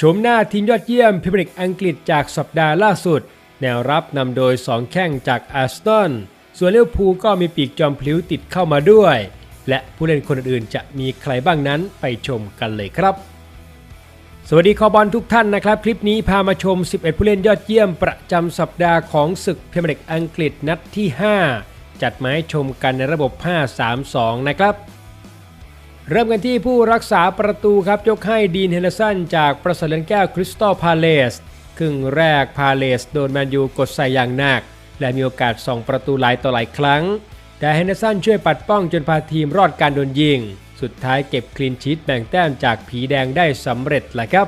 ชมหน้าทีมยอดเยี่ยมพรีเมียร์ลีกอังกฤษจากสัปดาห์ล่าสุด แนวรับนำโดย 2 แข้งจากอาร์เซนส่วนเลิเวอร์พูก็มีปีกจอมพลิ้วติดเข้ามาด้วย และผู้เล่นคนอื่นจะมีใครบ้างนั้นไปชมกันเลยครับ สวัสดีคอบอลทุกท่านนะครับ คลิปนี้พามาชม 11 ผู้เล่นยอดเยี่ยมประจำสัปดาห์ของศึกพรีเมียร์ลีกอังกฤษนัดที่ 5 จัดมาให้ชมกันในระบบ 5-3-2 นะครับ เริ่มกันที่ผู้รักษาประตูครับยกให้ดีนเฮนเดอร์สันจากประสเรือนแก้วคริสตัลพาเลสครึ่งแรกพาเลสโดนแมนยูกดใส่อย่างหนัก และมีโอกาสส่องประตูหลายต่อหลายครั้ง แต่เฮนเดอร์สันช่วยปัดป้องจนพาทีมรอดการโดนยิง สุดท้ายเก็บคลีนชีตแบ่งแต้มจากผีแดงได้สำเร็จแหละครับ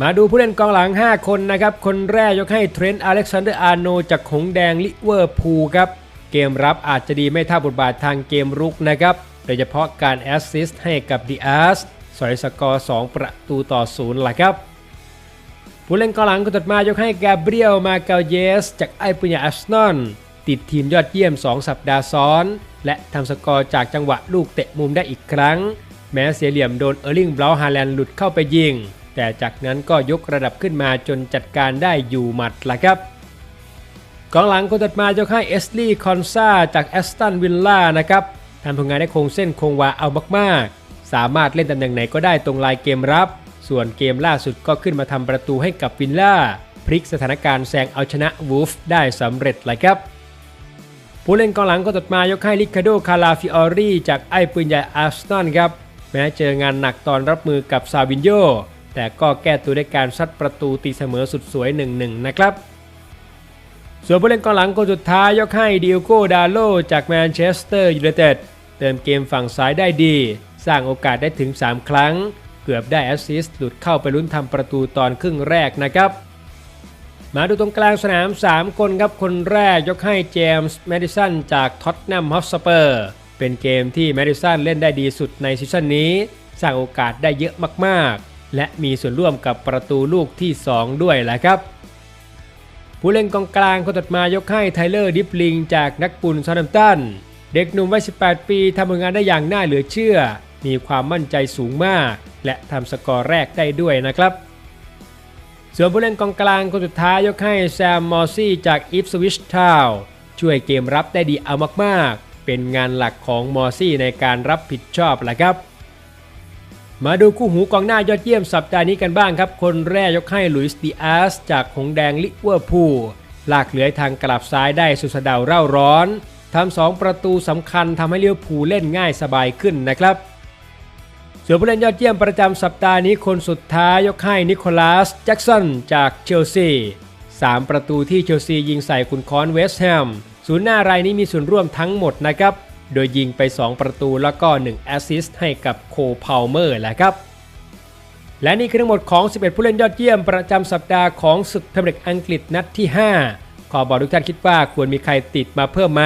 มาดูผู้เล่นกองหลัง 5 คนนะครับ คนแรกยกให้เทรนต์อเล็กซานเดอร์อาร์โนจากหงแดงลิเวอร์พูลครับเกมรับอาจจะดีไม่เท่าบทบาททางเกมรุกนะครับ โดยเฉพาะการแอสซิสต์ให้กับดีอาสสอยสกอร์ 2 ประตูต่อศูนย์ละครับ ผู้เล่นกองหลังคนถัดมายกให้กาเบรียลมาเกลเยส จากไอปุญญาอัสนอนติดทีมยอดเยี่ยม 2 สัปดาห์ซ้อน และทำสกอร์จากจังหวะลูกเตะมุมได้อีกครั้ง แม้เสียเหลี่ยมโดนเออร์ลิงบราวน์ฮาแลนด์หลุดเข้าไปยิง แต่จากนั้นก็ยกระดับขึ้นมาจนจัดการได้อยู่หมัดละครับกองหลังคนถัดมายกให้เอสลีย์คอนซาจากแอสตันวิลล่านะครับ ทำผลงานได้คงเส้นคงวาเอามากๆ สามารถเล่นตำแหน่งไหนก็ได้ตรงลายเกมรับ ส่วนเกมล่าสุดก็ขึ้นมาทำประตูให้กับวิลล่า พลิกสถานการณ์แซงเอาชนะวูฟได้สำเร็จเลยครับ ผู้เล่นกองหลังคนถัดมายกให้ลิคาโดคาราฟิออรีจากไอ้ปืนใหญ่อาร์เซนอลครับ แม้เจองานหนักตอนรับมือกับซาวินโยแต่ก็แก้ตัวด้วยการซัดประตูตีเสมอสุดสวย 1-1 นะครับ ส่วนผู้เล่นกองหลังคนสุดท้ายยกให้ดิโอโกดาโลจากแมนเชสเตอร์ยูไนเต็ดเติมเกมฝั่งซ้ายได้ดี สร้างโอกาสได้ถึง 3 ครั้ง เกือบได้แอสซิสต์หลุดเข้าไปลุ้นทำประตูตอนครึ่งแรกนะครับมาดูตรงกลางสนาม 3 คนครับ คนแรกยกให้เจมส์แมดิสันจากท็อตแนมฮอสเปอร์เป็นเกมที่แมดิสันเล่นได้ดีสุดในซีซั่นนี้ สร้างโอกาสได้เยอะมากๆ และมีส่วนร่วมกับประตูลูกที่ 2 ด้วยแหละครับ ผู้เล่นกองกลางคนตัดมายกให้ไทเลอร์ดิฟลิงจากนักปุ่นซาดัมตัน เด็กหนุ่มวัย 18 ปีทำผลงานได้อย่างน่าเหลือเชื่อ มีความมั่นใจสูงมาก และทำสกอร์แรกได้ด้วยนะครับส่วนผู้เล่นกองกลางคนสุดท้ายยกให้แซมมอร์ซี่จากอีฟสวิชทาวช่วยเกมรับได้ดีเอามากๆ เป็นงานหลักของมอร์ซี่ในการรับผิดชอบแหละครับ มาดูคู่หูกองหน้ายอดเยี่ยมสัปดาห์นี้กันบ้างครับ คนแรกยกให้ลุยส์ดีอาสจากหงแดงลิเวอร์พูลลากเหลือทางกลับซ้ายได้สุดสดาเร่าร้อนทำสองประตูสำคัญทำให้เลิเวอร์พูลเล่นง่ายสบายขึ้นนะครับ ส่วนผู้เล่นยอดเยี่ยมประจำสัปดาห์นี้คนสุดท้ายยกให้นิโคลัสแจ็กสันจากเชลซีสามประตูที่เชลซียิงใส่คุณคอนเวสต์แฮมศูนย์หน้ารายนี้มีส่วนร่วมทั้งหมดนะครับ โดยยิงไป 2 ประตูแล้วก็1แอสซิสต์ให้กับโคพาวเมอร์แหละครับ และนี่คือทั้งหมดของ 11 ผู้เล่นยอดเยี่ยมประจำสัปดาห์ของศึกพรีเมียร์ลีกอังกฤษนัดที่ 5 ขอบอกทุกท่านคิดว่าควรมีใครติดมาเพิ่มไหม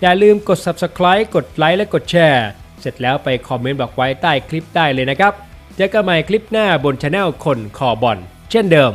อย่าลืมกด subscribe กดไลค์และกดแชร์ เสร็จแล้วไปคอมเมนต์บอกไว้ใต้คลิปได้เลยนะครับ เจอกันใหม่คลิปหน้าบนช anel คนคอบอลเช่นเดิม